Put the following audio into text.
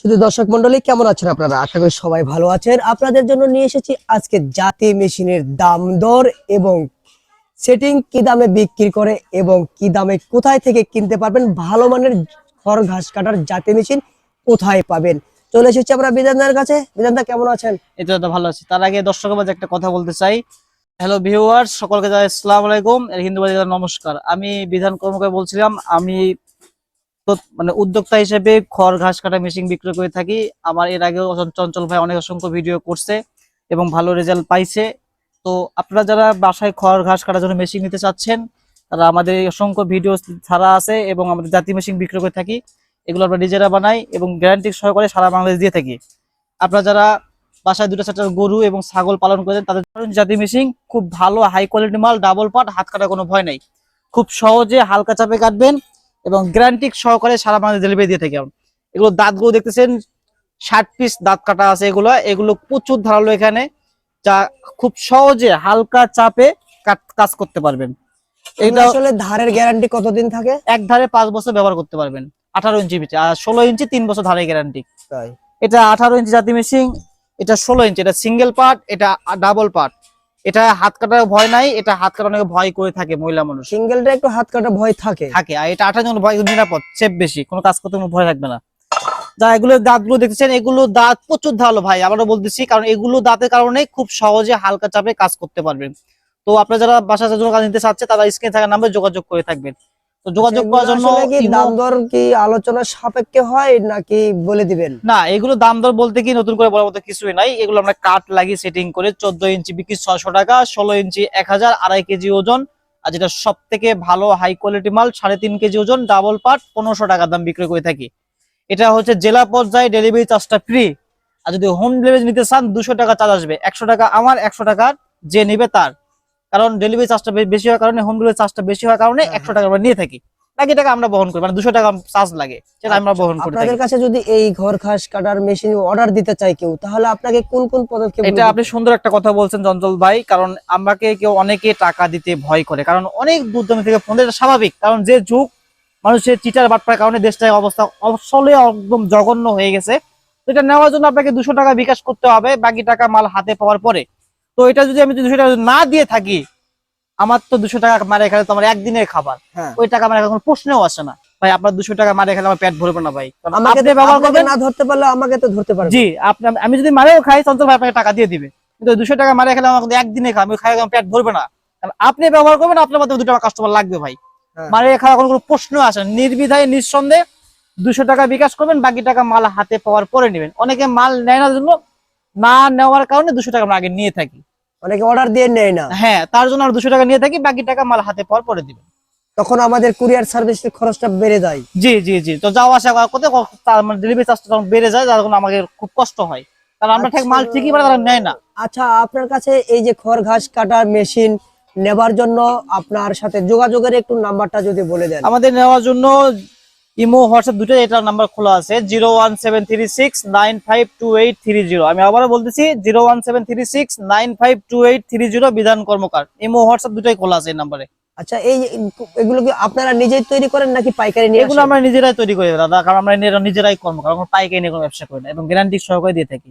শুধু দর্শক মন্ডলী, কেমন আছেন আপনারা? আশা করি সবাই ভালো আছেন। আপনাদের জন্য নিয়ে এসেছি আজকে জাতি মেশিনের দাম দর এবং সেটিং কি দামে বিক্রি করে এবং কি দামে কোথায় থেকে কিনতে পারবেন। ভালো মানের খড় ঘাস কাটার জাতি মেশিন কোথায় পাবেন? চলে এসেছি আমরা বিধানদার কাছে। বিধানদা, কেমন আছেন? এই তো ভালো আছি। তার আগে দর্শকের মাঝে একটা কথা বলতে চাই। হ্যালো ভিউয়ার্স সকলকে আসসালামু আলাইকুম। হিন্দু নমস্কার। আমি বিধান কর্মকার বলছিলাম, আমি মানে উদ্যোক্তা হিসেবে খড়, ঘাস কাটা মেশিন বিক্রি করে থাকি। আমার এর আগেও চঞ্চল ভাই অনেক অসংখ্য ভিডিও করছে এবং ভালো রেজাল্ট পাইছে। তো আপনারা যারা বাসায় খড়, ঘাস কাটার জন্য মেশিন নিতে চাচ্ছেন, তারা আমাদের অসংখ্য ভিডিও ছাড়া আছে এবং আমাদের জাতি মেশিন বিক্রি করে থাকি। এগুলো আমরা নিজেরা বানাই এবং গ্যারান্টি সহকারে সারা বাংলাদেশ দিয়ে থাকি। আপনারা যারা বাসায় দুটো চারটা গরু এবং ছাগল পালন করেন, তাদের জাতি মেশিন খুব ভালো হাই কোয়ালিটি মাল ডাবল পাট হাত কাটার কোনো ভয় নাই। খুব সহজে হালকা চাপে কাটবেন এবং গ্যারান্টি সহকারে সারা বাংলাদেশ ডেলিভারি দিয়ে থাকি। এগুলো দাঁতগুলো দেখতেছেন ষাট পিস দাঁত কাটা আছে এগুলো। এগুলো প্রচুর ধারালো এখানে যা খুব সহজে হালকা চাপে কাট- কাজ করতে পারবেন। এটা আসলে ধারের গ্যারান্টি কতদিন থাকে? এক ধারে পাঁচ বছর ব্যবহার করতে পারবেন। আঠারো ইঞ্চি পিছে আর ষোলো ইঞ্চি তিন বছর ধারে গ্যারান্টি এটা আঠারো ইঞ্চি জাতি মেশিন এটা ষোলো ইঞ্চি এটা সিঙ্গেল পার্ট এটা ডাবল পার্ট এটা হাত কাটার ভয় নাই এটা হাত কাটা অনেক ভয় করে থাকে মহিলা মানুষ। সিঙ্গেলটা একটু হাত কাটা ভয় থাকে। থাকে আর এটা আঠা জন ভয় নিরাপদ সেফ বেশি কোনো কাজ করতে কোনো ভয় থাকবে না। যা এগুলো দাঁতগুলো দেখতেছেন এগুলো দাঁত প্রচুর ধারালো ভাই আবারও বলতেছি কারণ এগুলো দাঁতের কারণে খুব সহজে হালকা চাপে কাজ করতে পারবেন। তো আপনারা যারা বাসা জন্য কাজ নিতে চাচ্ছে তারা স্ক্রিনে থাকা নাম্বারে যোগাযোগ করে থাকবেন। তো যোগাযোগ করার জন্য কি দাম দর কি আলোচনা সাপেক্ষে হয় নাকি বলে দিবেন? না এগুলো দাম দর বলতে কি নতুন করে বলার মতো কিছুই নাই। এগুলো আমরা কাঠ লাগিয়ে সেটিং করে চোদ্দ ইঞ্চি বিক্রি ছয়শো টাকা ষোলো ইঞ্চি এক হাজার আড়াই কেজি ওজন। আর যেটা সব থেকে ভালো হাই কোয়ালিটি মাল সাড়ে তিন কেজি ওজন ডাবল পার্ট পনেরোশো টাকা দাম বিক্রি করে থাকি। এটা হচ্ছে জেলা পর্যায়ে ডেলিভারি চার্জটা ফ্রি আর যদি হোম ডেলিভারি নিতে চান দুশো টাকা চার্জ আসবে। একশো টাকা আমার একশো টাকার যে নেবে তার। কারণ ডেলিভারি চার্জটা বেশি হওয়ার কারণে হোম ডেলিভারি চার্জটা বেশি হওয়ার কারণে হ্যাঁ, একশো টাকা আমরা নিয়ে থাকি। বাকি টাকা আমরা বহন করি মানে দুশো টাকা চার্জ লাগে সেটা আমরা বহন করি আপনাদের কাছে যদি এই ঘর খাস কাটার মেশিন অর্ডার দিতে চাই কেউ তাহলে আপনাকে কোন কোন পদক্ষেপ এটা আপনি সুন্দর একটা কথা বলছেন চঞ্চল ভাই কারণ আমাকে কেউ অনেকে টাকা দিতে ভয় করে কারণ অনেক দূর দূরান্ত থেকে ফোন এটা স্বাভাবিক কারণ যে যুগ মানুষের চিটার বাটপার কারণে দেশটার অবস্থা আসলে একদম জঘন্য হয়ে গেছে। এটা নেওয়ার জন্য আপনাকে দুশো টাকা বিকাশ করতে হবে বাকি টাকা মাল হাতে পাওয়ার পরে। তো এটা যদি আমি দুশো টাকা না দিয়ে থাকি আমার তো দুশো টাকা মারে খেলে তো আমার একদিনের খাবার। হ্যাঁ। ওই টাকা আমার কোনো প্রশ্নও আসে না। ভাই আপনার দুশো টাকা মারে খেলে আমার পেট ভরবে না ভাই। আমাকে ব্যবহার আপনাকে না ধরতে পারলে আমাকে তো ধরতে পারবে। জি আপনি আমি যদি মারেও খাই চঞ্চল ভাই আপনাকে টাকা দিয়ে দিবে। কিন্তু দুশো টাকা মারে খেলে আমার কিন্তু একদিনে খাই আমি খাই পেট ভরবে না। কারণ আপনি ব্যবহার করবেন আপনার মাধ্যমে দুটো টাকা কাস্টমার লাগবে ভাই। হ্যাঁ। মারে খাওয়া কোনো কোনো প্রশ্ন আসে না। নির্বিধায় নিঃসন্দেহে দুশো টাকা বিকাশ করবেন বাকি টাকা মাল হাতে পাওয়ার পরে নেবেন। অনেকে মাল নেয় না জন্য না নেওয়ার কারণে দুশো টাকা আমরা আগে নিয়ে থাকি। অনেকে অর্ডার দিয়ে নেয় না। হ্যাঁ তার জন্য আমরা দুশো টাকা নিয়ে থাকি বাকি টাকা মাল হাতে পাওয়ার পরে দিবেন। তখন আমাদের কুরিয়ার সার্ভিসের খরচটা বেড়ে যায়। জি জি জি। তো যাওয়া আসা করা করতে তার মানে ডেলিভারি চার্জটা যখন বেড়ে যায় তখন আমাকে খুব কষ্ট হয়। কারণ আমরা ঠিক মাল ঠিকই পারে তারা নেয় না। আচ্ছা আপনার কাছে এই যে খড় ঘাস কাটার মেশিন নেবার জন্য আপনার সাথে যোগাযোগের একটু নাম্বারটা যদি বলে দেন। আমাদের নেওয়ার জন্য ইমো হোয়াটসঅ্যাপ দুটো এটার নাম্বার খোলা আছে zero one seven three six nine five two eight three zero আমি আবারও বলতেছি zero one seven three six nine five two eight three zero Bidhan Karmakar. Imo WhatsApp দুটোই খোলা আছে এই নাম্বারে। আচ্ছা এই এগুলো কি আপনারা নিজেই তৈরি করেন নাকি পাইকারি নিয়ে এগুলো আমরা নিজেরাই তৈরি করি দাদা কারণ আমরা নিজেরা- নিজেরাই কর্মকার আমরা পাইকারি নিয়ে কোনো ব্যবসা করি না এবং গ্যারান্টি সহকারে দিয়ে থাকি।